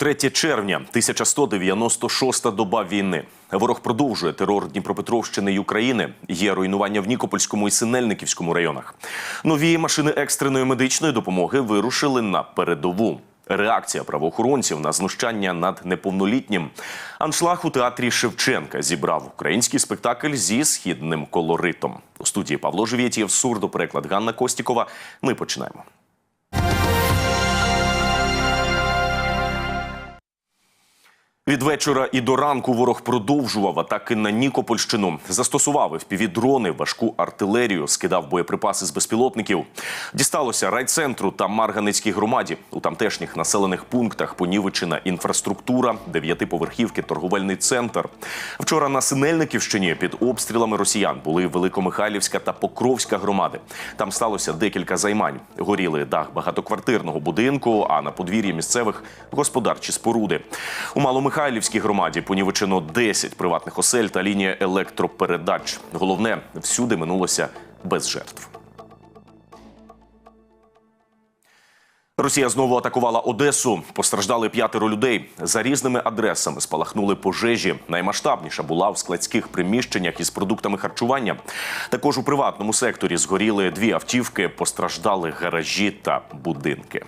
43 червня, 1196 доба війни. Ворог продовжує терор Дніпропетровщини й України. Є руйнування в Нікопольському і Синельниківському районах. Нові машини екстреної медичної допомоги вирушили на передову. Реакція правоохоронців на знущання над неповнолітнім. Аншлаг у театрі Шевченка зібрав український спектакль зі східним колоритом. У студії Павло Живєтєв, сурдопереклад Ганна Костікова. Ми починаємо. Від вечора і до ранку ворог продовжував атаки на Нікопольщину. Застосував впівдрони, важку артилерію, скидав боєприпаси з безпілотників. Дісталося райцентру та Марганицькій громаді. У тамтешніх населених пунктах понівечена інфраструктура, дев'ятиповерхівки, торговельний центр. Вчора на Синельниківщині під обстрілами росіян були Великомихайлівська та Покровська громади. Там сталося декілька займань. Горіли дах багатоквартирного будинку, а на подвір'ї місцевих господарчі споруди. У Маломихайлівській громаді понівечено 10 приватних осель та лінія електропередач. Головне, всюди минулося без жертв. Росія знову атакувала Одесу. Постраждали п'ятеро людей. За різними адресами спалахнули пожежі. Наймасштабніша була в складських приміщеннях із продуктами харчування. Також у приватному секторі згоріли дві автівки, постраждали гаражі та будинки.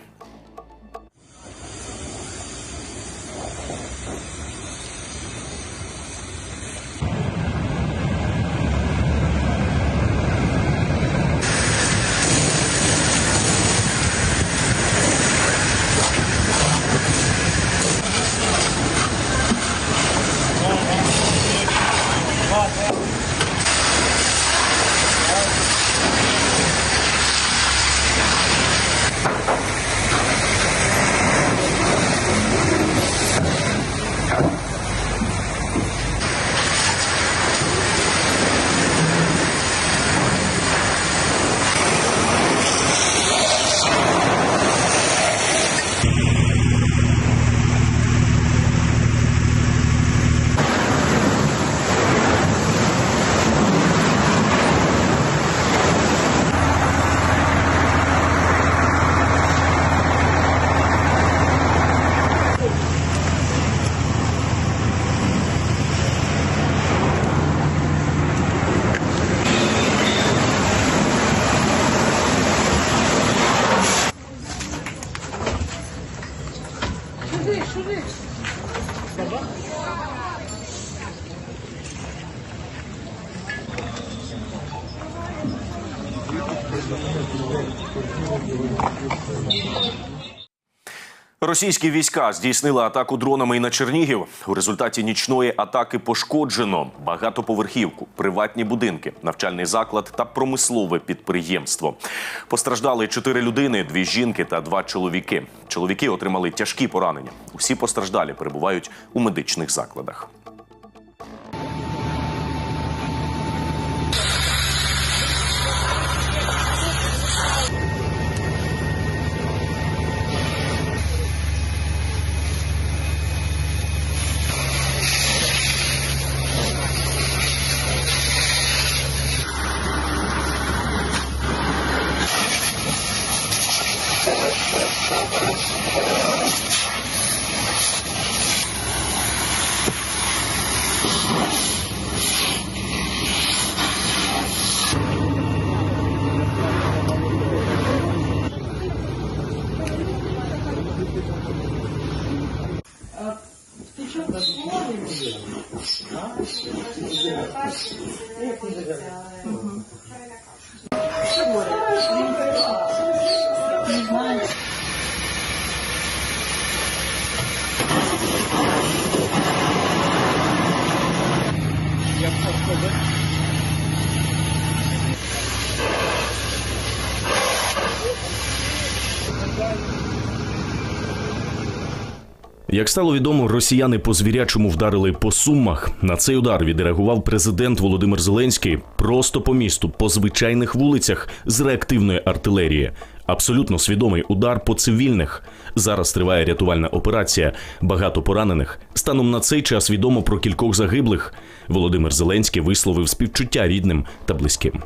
Російські війська здійснили атаку дронами і на Чернігів. У результаті нічної атаки пошкоджено багатоповерхівку, приватні будинки, навчальний заклад та промислове підприємство. Постраждали чотири людини, дві жінки та два чоловіки. Чоловіки отримали тяжкі поранення. Усі постраждалі перебувають у медичних закладах. Як стало відомо, росіяни по звірячому вдарили по сумах. На цей удар відреагував президент Володимир Зеленський просто по місту, по звичайних вулицях з реактивної артилерії. Абсолютно свідомий удар по цивільних. Зараз триває рятувальна операція. Багато поранених. Станом на цей час відомо про кількох загиблих. Володимир Зеленський висловив співчуття рідним та близьким.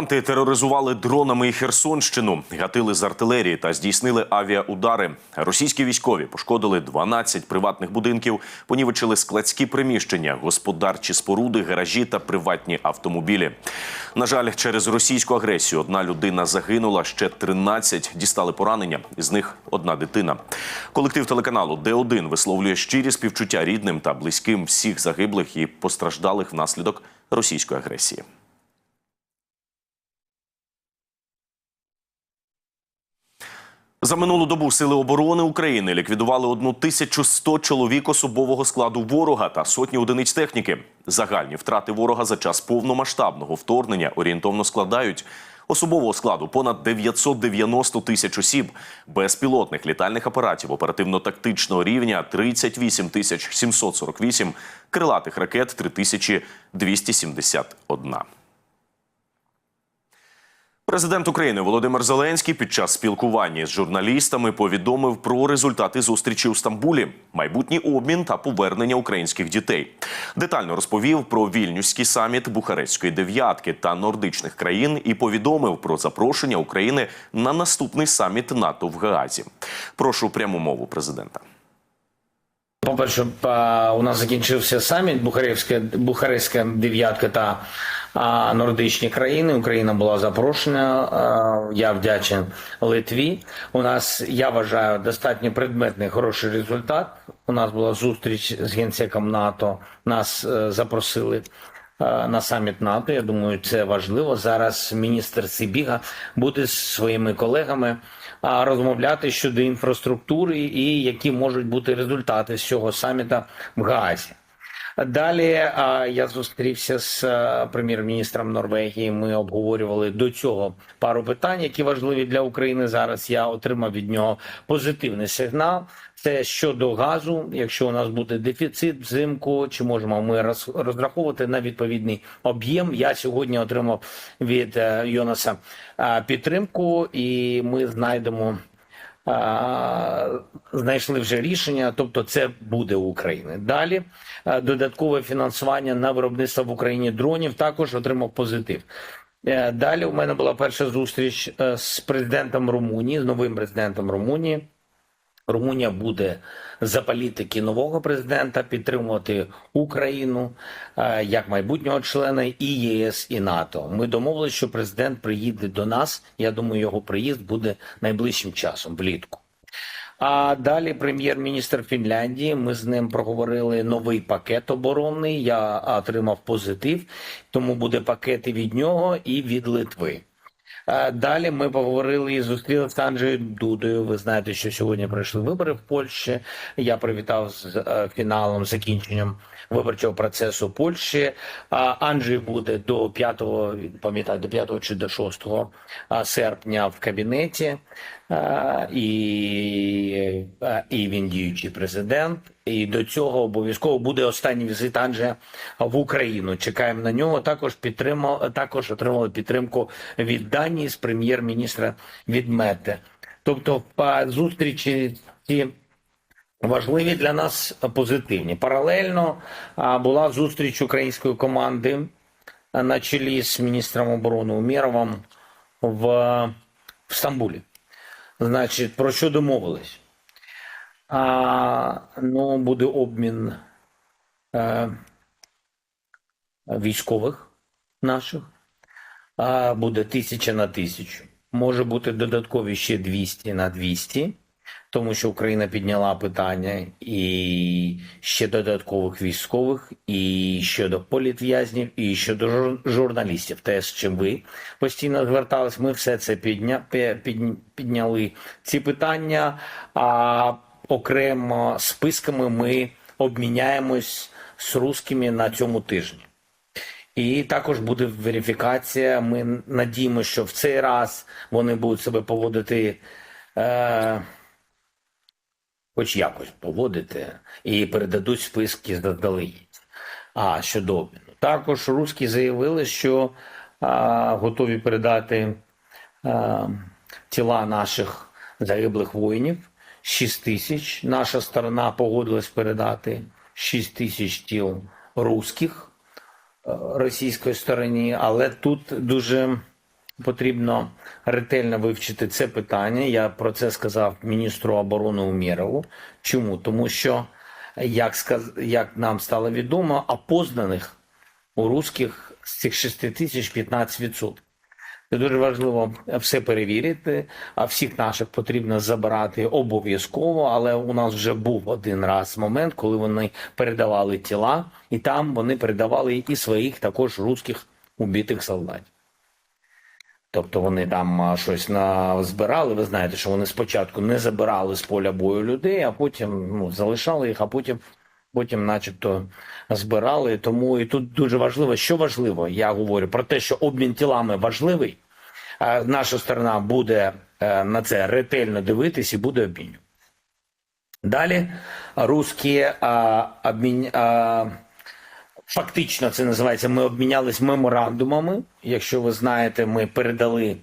Окупанти тероризували дронами Херсонщину, гатили з артилерії та здійснили авіаудари. Російські військові пошкодили 12 приватних будинків, понівечили складські приміщення, господарчі споруди, гаражі та приватні автомобілі. На жаль, через російську агресію одна людина загинула, ще 13 дістали поранення. Із них одна дитина. Колектив телеканалу Д1 висловлює щирі співчуття рідним та близьким всіх загиблих і постраждалих внаслідок російської агресії. За минулу добу сили оборони України ліквідували 1100 чоловік особового складу ворога та сотні одиниць техніки. Загальні втрати ворога за час повномасштабного вторгнення орієнтовно складають особового складу понад 990 тисяч осіб, безпілотних літальних апаратів оперативно-тактичного рівня 38 тисяч 748, крилатих ракет 3271. Президент України Володимир Зеленський під час спілкування з журналістами повідомив про результати зустрічі у Стамбулі, майбутній обмін та повернення українських дітей. Детально розповів про вільнюський саміт Бухарестської дев'ятки та нордичних країн і повідомив про запрошення України на наступний саміт НАТО в Гаазі. Прошу пряму мову президента. По-перше, у нас закінчився саміт Бухарестська, Бухарестська дев'ятка та нордичні країни. Україна була запрошена. Я вдячен Литві. У нас я вважаю достатньо предметний хороший результат. У нас була зустріч з генсеком НАТО. Нас е, запросили е, на саміт НАТО. Я думаю, це важливо. Зараз міністр Сибіга буде з своїми колегами розмовляти щодо інфраструктури і які можуть бути результати з цього саміта в Гаазі. Далі я зустрівся з прем'єр-міністром Норвегії. Ми обговорювали до цього пару питань, які важливі для України зараз. Я отримав від нього позитивний сигнал. Це щодо газу. Якщо у нас буде дефіцит взимку, чи можемо ми роз- розраховувати на відповідний об'єм? Я сьогодні отримав від е, Йонаса е, підтримку, і ми знайдемо. Знайшли вже рішення, тобто це буде у України. Далі додаткове фінансування на виробництво в Україні дронів також отримав позитив. Е, Далі у мене була перша зустріч е, з президентом Румунії, з новим президентом Румунії. Румунія буде за політики нового президента підтримувати Україну е, як майбутнього члена і ЄС і НАТО. Ми домовилися, що президент приїде до нас. Я думаю, його приїзд буде найближчим часом влітку. А далі прем'єр-міністр Фінляндії. Ми з ним проговорили новий пакет оборонний. Я отримав позитив, тому буде пакет і від нього і від Литви. Далі ми поговорили і зустрілися з Анджею Дудою. Ви знаєте, що сьогодні пройшли вибори в Польщі. Я привітав з е, фіналом, закінченням виборчого процесу Польщі. Анджей буде до 5, пам'ятаю, до 5 чи до 6 серпня в кабінеті. Е, І, е, і він діючий президент. І до цього обов'язково буде останній візит Анджея в Україну. Чекаємо на нього. Також підтримав, також отримали підтримку від Данії з прем'єр-міністра від Мете. Тобто, зустрічі ці важливі для нас позитивні. Паралельно була зустріч української команди на чолі з міністром оборони Умєровим в, в Стамбулі. Значить, про що домовились? А, ну, буде обмін е, військових наших. А, буде тисяча на тисячу. Може бути додаткові ще 200 на 200. Тому що Україна підняла питання і ще додаткових військових, і щодо політв'язнів, і щодо жур- журналістів. Те, з чим ви постійно звертались, ми все це підня, підняли. Ці питання, а окремо списками ми обміняємось з русскими на цьому тижні. І також буде верифікація. Ми надіємося, що в цей раз вони будуть себе поводити, е, хоч якось поводити, і передадуть списки заздалегідь. А щодо обміну. Також русські заявили, що е, готові передати е, тіла наших загиблих воїнів. 6 тисяч. Наша сторона погодилась передати 6 тисяч тіл русських е, російської стороні, але тут дуже потрібно ретельно вивчити це питання. Я про це сказав міністру оборони Умєрову. Чому? Тому що, як, сказ... як нам стало відомо, опознаних у русських з цих 6 тисяч 15%. Це дуже важливо все перевірити. А всіх наших потрібно забирати обов'язково. Але у нас вже був один раз момент, коли вони передавали тіла, і там вони передавали і своїх також русських убитих солдатів. Тобто вони там щось на збирали. Ви знаєте, що вони спочатку не забирали з поля бою людей, а потім ну, залишали їх, а потім, потім, начебто, збирали. Тому і тут дуже важливо, що важливо, я говорю про те, що обмін тілами важливий. А наша сторона буде е, на це ретельно дивитись і буде обмінювати. Далі русські а, обмін, а, фактично це називається. Ми обмінялись меморандумами. Якщо ви знаєте, ми передали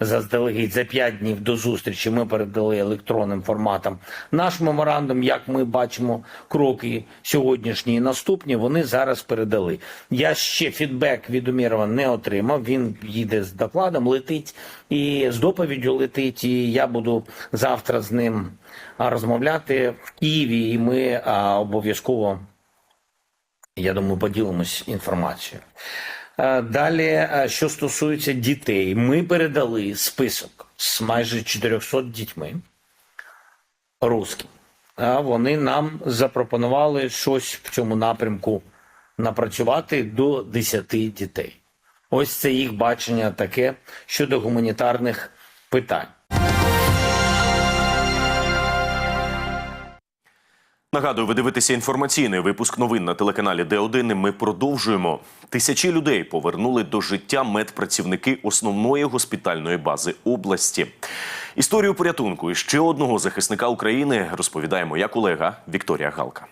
заздалегідь за 5 днів до зустрічі. Ми передали електронним форматом наш меморандум. Як ми бачимо, кроки сьогоднішні і наступні вони зараз передали. Я ще фідбек від Умірова не отримав. Він їде з докладом, летить і з доповіддю летить. І я буду завтра з ним розмовляти в Києві, і ми обов'язково. Я думаю, поділимось інформацією. Е, Далі, е, що стосується дітей, ми передали список з майже 400 дітьми русським. Вони нам запропонували щось в цьому напрямку напрацювати до 10 дітей. Ось це їх бачення таке щодо гуманітарних питань. Нагадую, ви дивитеся інформаційний випуск новин на телеканалі Д1. Ми продовжуємо. Тисячі людей повернули до життя медпрацівники основної госпітальної бази області. Історію порятунку і ще одного захисника України розповідає моя колега Вікторія Галка.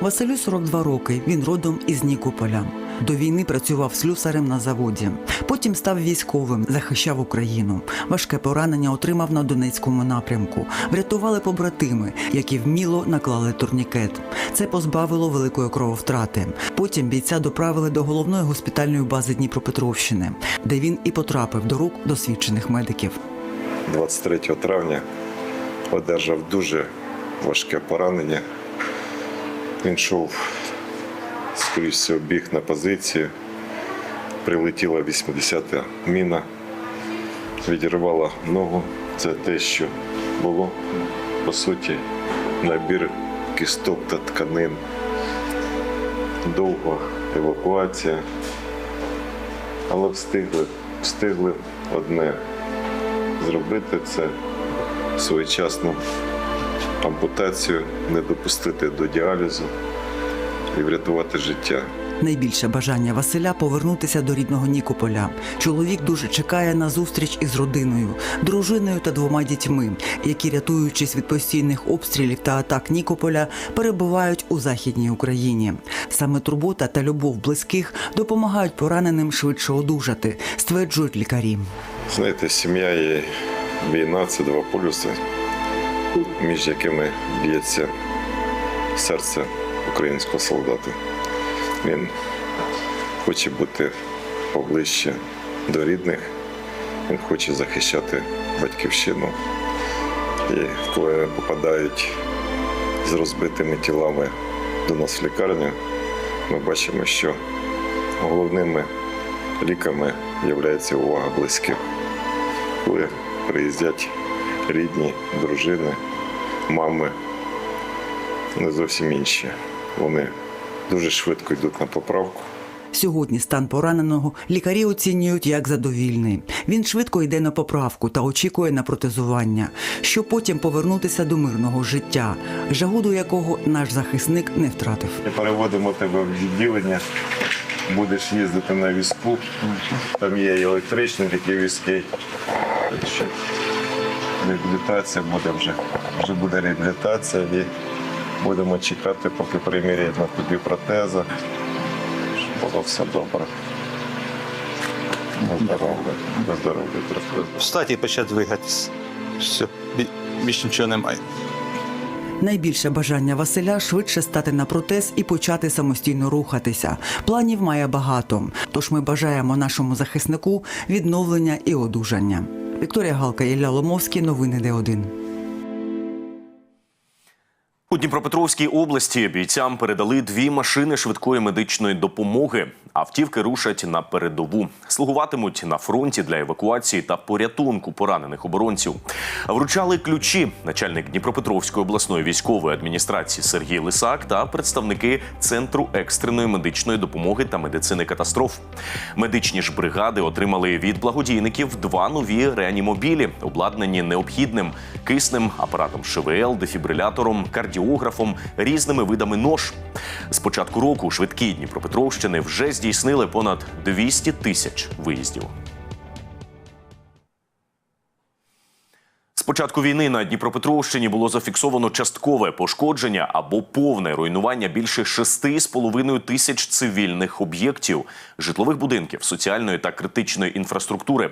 Василю 42 роки. Він родом із Нікополя. До війни працював слюсарем на заводі. Потім став військовим, захищав Україну. Важке поранення отримав на Донецькому напрямку. Врятували побратими, які вміло наклали турнікет. Це позбавило великої крововтрати. Потім бійця доправили до головної госпітальної бази Дніпропетровщини, де він і потрапив до рук досвідчених медиків. 23 травня одержав дуже важке поранення. Він йшов, скоріш всього, біг на позицію. Прилетіла 80-та міна, відірвала ногу. Це те, що було, по суті, набір кісток та тканин. Довга евакуація. Але встигли, встигли одне зробити це своєчасну ампутацію, не допустити до діалізу і врятувати життя. Найбільше бажання Василя повернутися до рідного Нікополя. Чоловік дуже чекає на зустріч із родиною, дружиною та двома дітьми, які, рятуючись від постійних обстрілів та атак Нікополя, перебувають у західній Україні. Саме турбота та любов близьких допомагають пораненим швидше одужати, стверджують лікарі. Знаєте, сім'я і війна це два полюси, між якими б'ється серце українського солдата. Він хоче бути поближче до рідних, він хоче захищати батьківщину. І коли попадають з розбитими тілами до нас в лікарню, ми бачимо, що головними ліками є увага близьких. Коли приїздять рідні, дружини, мами не зовсім інші. Вони дуже швидко йдуть на поправку. Сьогодні стан пораненого лікарі оцінюють як задовільний. Він швидко йде на поправку та очікує на протезування, щоб потім повернутися до мирного життя, жагу до якого наш захисник не втратив. Ми переводимо тебе в відділення, будеш їздити на візку. Там є і електричні такі візки. Реабілітація буде вже. Вже буде реабілітація і будемо чекати, поки приміряють на тобі протеза. Щоб було все добре. На здоров'я, на здоров'я встати і почати двигатись. Все, більше нічого немає. Найбільше бажання Василя швидше стати на протез і почати самостійно рухатися. Планів має багато. Тож ми бажаємо нашому захиснику відновлення і одужання. Вікторія Галка, Ілля Ломовський, новини Д1. У Дніпропетровській області бійцям передали дві машини швидкої медичної допомоги. Автівки рушать на передову, слугуватимуть на фронті для евакуації та порятунку поранених оборонців. Вручали ключі начальник Дніпропетровської обласної військової адміністрації Сергій Лисак та представники центру екстреної медичної допомоги та медицини катастроф. Медичні ж бригади отримали від благодійників два нові реанімобілі, обладнані необхідним киснем, апаратом ШВЛ, дефібрилятором, кардіографом, різними видами нож. З початку року швидкі Дніпропетровщини вже здійснили понад 200 тисяч виїздів. Початку війни на Дніпропетровщині було зафіксовано часткове пошкодження або повне руйнування більше 6,5 тисяч цивільних об'єктів, житлових будинків, соціальної та критичної інфраструктури.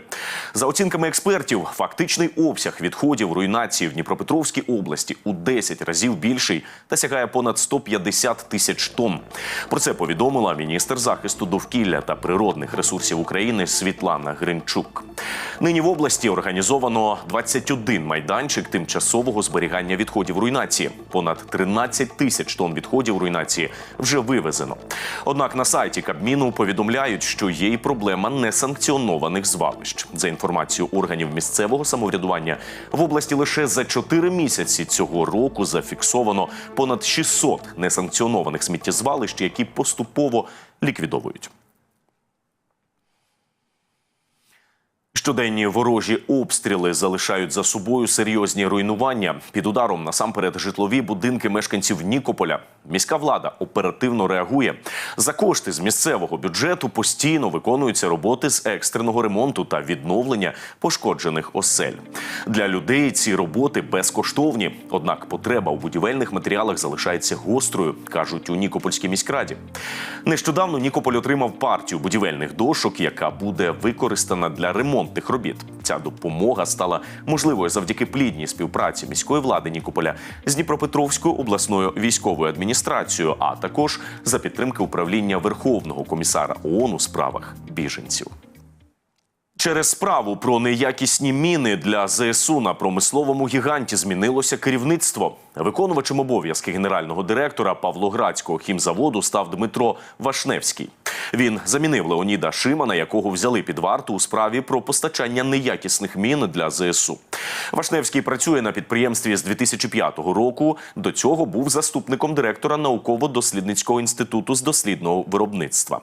За оцінками експертів, фактичний обсяг відходів руйнації в Дніпропетровській області у 10 разів більший та сягає понад 150 тисяч тонн. Про це повідомила міністр захисту довкілля та природних ресурсів України Світлана Гринчук. Нині в області організовано 21 майданчик тимчасового зберігання відходів руйнації. Понад 13 тисяч тонн відходів руйнації вже вивезено. Однак на сайті Кабміну повідомляють, що є й проблема несанкціонованих звалищ. За інформацією органів місцевого самоврядування, в області лише за 4 місяці цього року зафіксовано понад 600 несанкціонованих сміттєзвалищ, які поступово ліквідовують. Щоденні ворожі обстріли залишають за собою серйозні руйнування. Під ударом насамперед житлові будинки мешканців Нікополя. Міська влада оперативно реагує. За кошти з місцевого бюджету постійно виконуються роботи з екстреного ремонту та відновлення пошкоджених осель. Для людей ці роботи безкоштовні. Однак потреба у будівельних матеріалах залишається гострою, кажуть у Нікопольській міськраді. Нещодавно Нікополь отримав партію будівельних дошок, яка буде використана для ремонтних робіт. Ця допомога стала можливою завдяки плідній співпраці міської влади Нікополя з Дніпропетровською обласною військовою адміністрацією, а також за підтримки управління Верховного комісара ООН у справах біженців. Через справу про неякісні міни для ЗСУ на промисловому гіганті змінилося керівництво. Виконувачем обов'язки генерального директора Павлоградського хімзаводу став Дмитро Вашневський. Він замінив Леоніда Шимана, якого взяли під варту у справі про постачання неякісних мін для ЗСУ. Вашневський працює на підприємстві з 2005 року. До цього був заступником директора науково-дослідницького інституту з дослідного виробництва.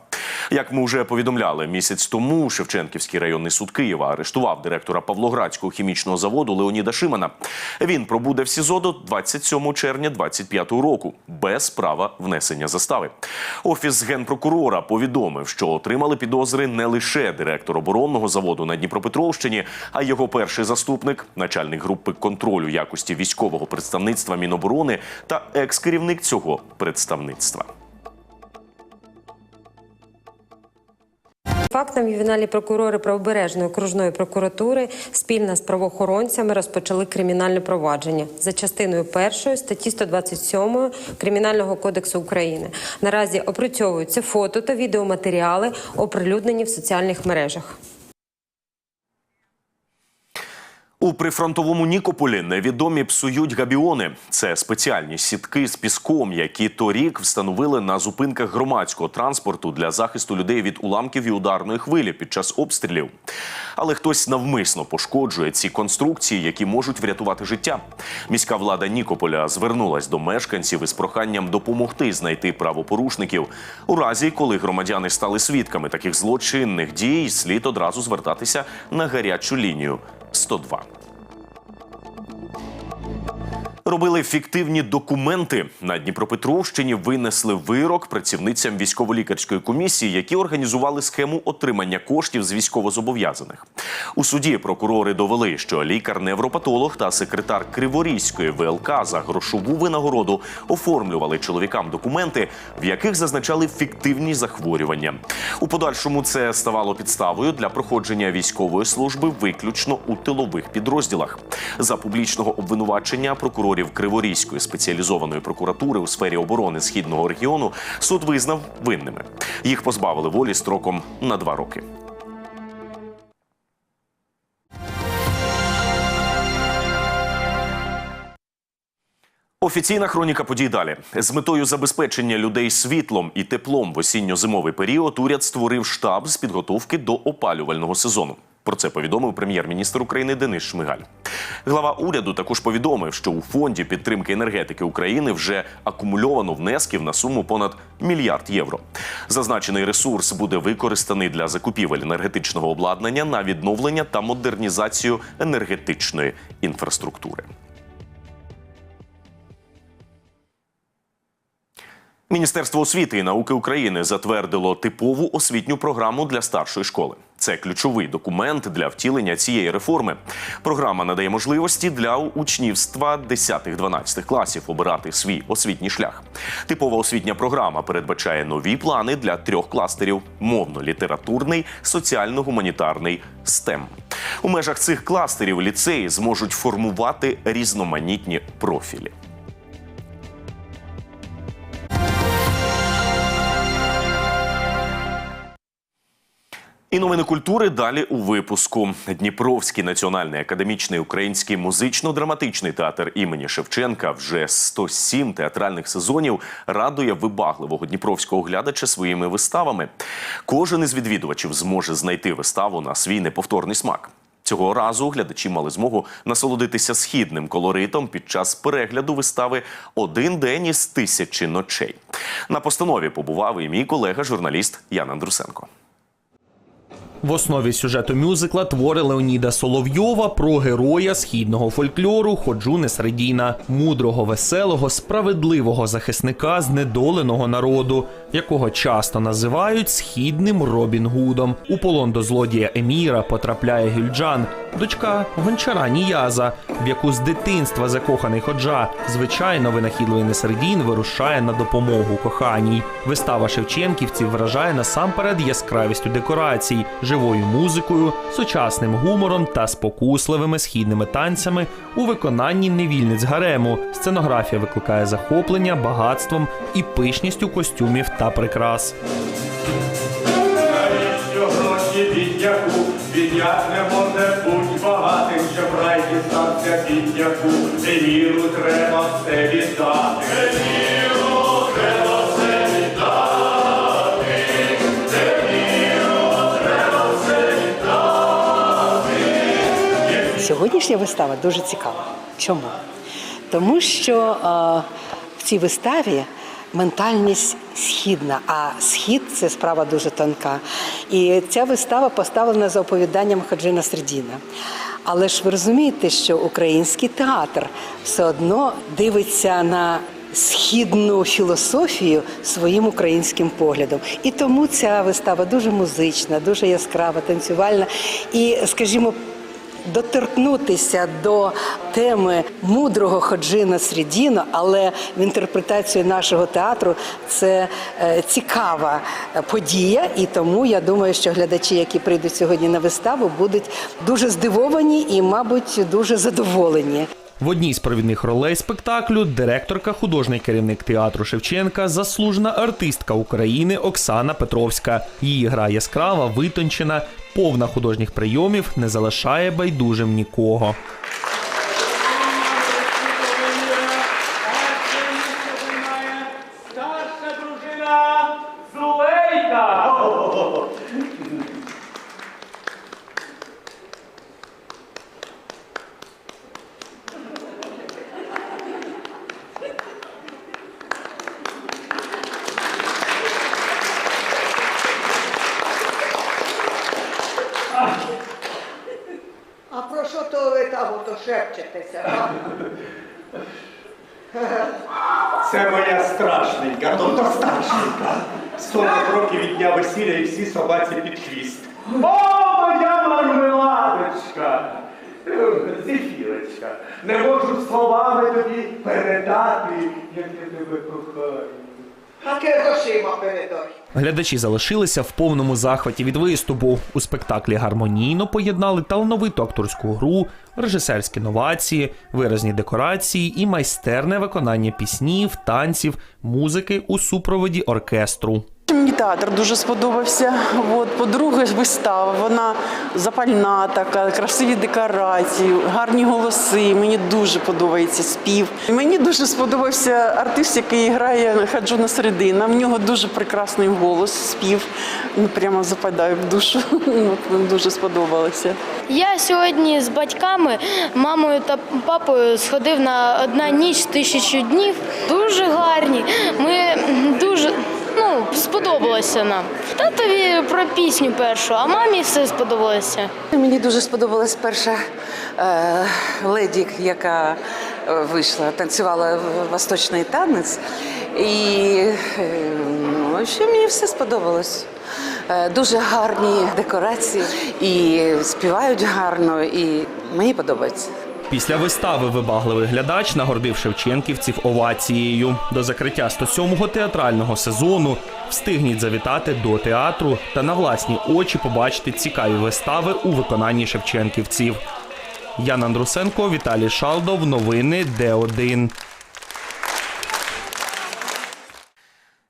Як ми вже повідомляли місяць тому, Шевченківський районний суд Києва арештував директора Павлоградського хімічного заводу Леоніда Шимана. Він пробуде в СІЗО до 27 червня 2025 року без права внесення застави. Офіс генпрокурора повідомив, що отримали підозри не лише директор оборонного заводу на Дніпропетровщині, а й його перший заступник, начальник групи контролю якості військового представництва Міноборони та екс-керівник цього представництва. Фактом ювенальні прокурори правобережної окружної прокуратури спільно з правоохоронцями розпочали кримінальне провадження за частиною першої статті 127 Кримінального кодексу України. Наразі опрацьовуються фото та відеоматеріали, оприлюднені в соціальних мережах. У прифронтовому Нікополі невідомі псують габіони. Це спеціальні сітки з піском, які торік встановили на зупинках громадського транспорту для захисту людей від уламків і ударної хвилі під час обстрілів. Але хтось навмисно пошкоджує ці конструкції, які можуть врятувати життя. Міська влада Нікополя звернулась до мешканців із проханням допомогти знайти правопорушників. У разі, коли громадяни стали свідками таких злочинних дій, слід одразу звертатися на гарячу лінію 102. Робили фіктивні документи на Дніпропетровщині. Винесли вирок працівницям військово-лікарської комісії, які організували схему отримання коштів з військовозобов'язаних. У суді прокурори довели, що лікар-невропатолог та секретар Криворізької ВЛК за грошову винагороду оформлювали чоловікам документи, в яких зазначали фіктивні захворювання. У подальшому це ставало підставою для проходження військової служби виключно у тилових підрозділах. За публічного обвинувачення прокурорів Криворізької спеціалізованої прокуратури у сфері оборони східного регіону суд визнав винними. Їх позбавили волі строком на два роки. Офіційна хроніка подій далі з метою забезпечення людей світлом і теплом в осінньо-зимовий період. Уряд створив штаб з підготовки до опалювального сезону. Про це повідомив прем'єр-міністр України Денис Шмигаль. Глава уряду також повідомив, що у фонді підтримки енергетики України вже акумульовано внесків на суму понад мільярд євро. Зазначений ресурс буде використаний для закупівель енергетичного обладнання на відновлення та модернізацію енергетичної інфраструктури. Міністерство освіти і науки України затвердило типову освітню програму для старшої школи. Це ключовий документ для втілення цієї реформи. Програма надає можливості для учнівства 10-12 класів обирати свій освітній шлях. Типова освітня програма передбачає нові плани для трьох кластерів: мовно-літературний, соціально-гуманітарний STEM. У межах цих кластерів ліцеї зможуть формувати різноманітні профілі. І новини культури далі у випуску. Дніпровський національний академічний український музично-драматичний театр імені Шевченка вже 107 театральних сезонів радує вибагливого дніпровського глядача своїми виставами. Кожен із відвідувачів зможе знайти виставу на свій неповторний смак. Цього разу глядачі мали змогу насолодитися східним колоритом під час перегляду вистави Один день із тисячі ночей. На постанові побував і мій колега, журналіст Ян Андрусенко. В основі сюжету мюзикла твори Леоніда Соловйова про героя східного фольклору Ходжу Несредіна, мудрого, веселого, справедливого захисника знедоленого народу, якого часто називають східним Робін Гудом. У полон до злодія Еміра потрапляє Гюльджан, дочка гончара Ніяза, в яку з дитинства закоханий Ходжа. Звичайно, винахідливий Несредін вирушає на допомогу коханій. Вистава шевченківців вражає насамперед яскравістю декорацій, живою музикою, сучасним гумором та спокусливими східними танцями у виконанні невільниць гарему. Сценографія викликає захоплення багатством і пишністю костюмів та прикрас. Бідняк не може бути багатим, щоб рай дістався бідняку. Еміру треба Сьогоднішня вистава дуже цікава. Чому? Тому що е, в цій виставі ментальність східна, а схід це справа дуже тонка. І ця вистава поставлена за оповіданням Хаджина Сердіна. Але ж ви розумієте, що український театр все одно дивиться на східну філософію своїм українським поглядом. І тому ця вистава дуже музична, дуже яскрава, танцювальна і, скажімо, доторкнутися до теми мудрого Ходжина Срідіно, але в інтерпретацію нашого театру це е, цікава подія, і тому я думаю, що глядачі, які прийдуть сьогодні на виставу, будуть дуже здивовані і, мабуть, дуже задоволені. В одній з провідних ролей спектаклю директорка, художній керівник театру Шевченка, заслужена артистка України Оксана Петровська. Її гра яскрава, витончена, повна художніх прийомів не залишає байдужим нікого. Старша дружина Зулейка. А про що то ви там ото шепчетеся? а? Це моя страшненька, тобто старшенька. 40 років від дня весілля і всі собаці під хвіст. О, моя мармеладочка! Зефірочка, не можу словами тобі передати, як я тебе кохаю. А грошима передай. Глядачі залишилися в повному захваті від виступу. У спектаклі гармонійно поєднали талановиту акторську гру, режисерські новації, виразні декорації і майстерне виконання піснів, танців, музики у супроводі оркестру. Мені театр дуже сподобався. От, по-друге, вистава. Вона запальна, така, красиві декорації, гарні голоси. Мені дуже подобається спів. Мені дуже сподобався артист, який грає Хаджуна Середина. В нього дуже прекрасний голос, спів. Ну, прямо западає в душу. От, дуже сподобалося. Я сьогодні з батьками, мамою та папою сходив на одна ніч тисячу днів. Дуже гарні. Ми дуже ну, сподобалося нам. Татові про пісню першу, а мамі все сподобалося. Мені дуже сподобалась перша е, леді, яка е, вийшла, танцювала восточний танець. І е, ну, ще мені все сподобалось. Е, дуже гарні декорації, і співають гарно, і мені подобається. Після вистави вибагливий глядач нагордив шевченківців овацією. До закриття 107-го театрального сезону встигніть завітати до театру та на власні очі побачити цікаві вистави у виконанні шевченківців. Ян Андрусенко, Віталій Шалдов. Новини Д1.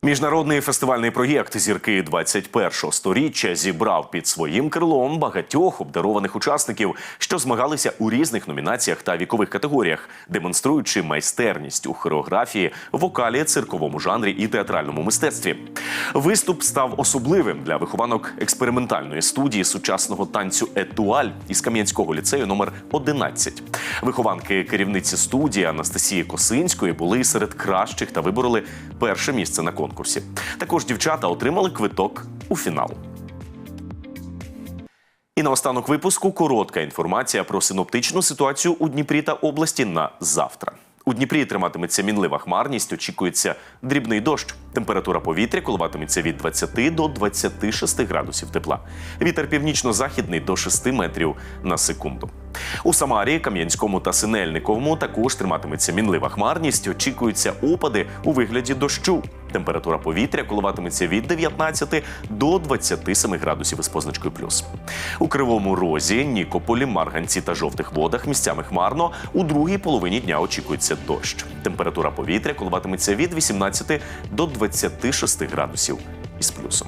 Міжнародний фестивальний проєкт Зірки 21-го сторіччя зібрав під своїм крилом багатьох обдарованих учасників, що змагалися у різних номінаціях та вікових категоріях, демонструючи майстерність у хореографії, вокалі, цирковому жанрі і театральному мистецтві. Виступ став особливим для вихованок експериментальної студії сучасного танцю Етуаль із Кам'янського ліцею номер 11. Вихованки керівниці студії Анастасії Косинської були серед кращих та вибороли перше місце на конкурсі. Також дівчата отримали квиток у фінал. І наостанок випуску коротка інформація про синоптичну ситуацію у Дніпрі та області на завтра. У Дніпрі триматиметься мінлива хмарність, очікується дрібний дощ. Температура повітря коливатиметься від 20 до 26 градусів тепла. Вітер північно-західний до 6 метрів на секунду. У Самарі, Кам'янському та Синельниковому також триматиметься мінлива хмарність. Очікуються опади у вигляді дощу. Температура повітря коливатиметься від 19 до 27 градусів із позначкою плюс. У Кривому Розі, Нікополі, Марганці та жовтих водах місцями хмарно. У другій половині дня очікується дощ. Температура повітря коливатиметься від 18 до 26 градусів із плюсом.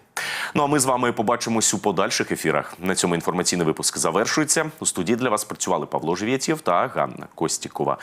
Ну а ми з вами побачимось у подальших ефірах. На цьому інформаційний випуск завершується. У студії для вас працювали Павло Живєтєв та Ганна Костікова.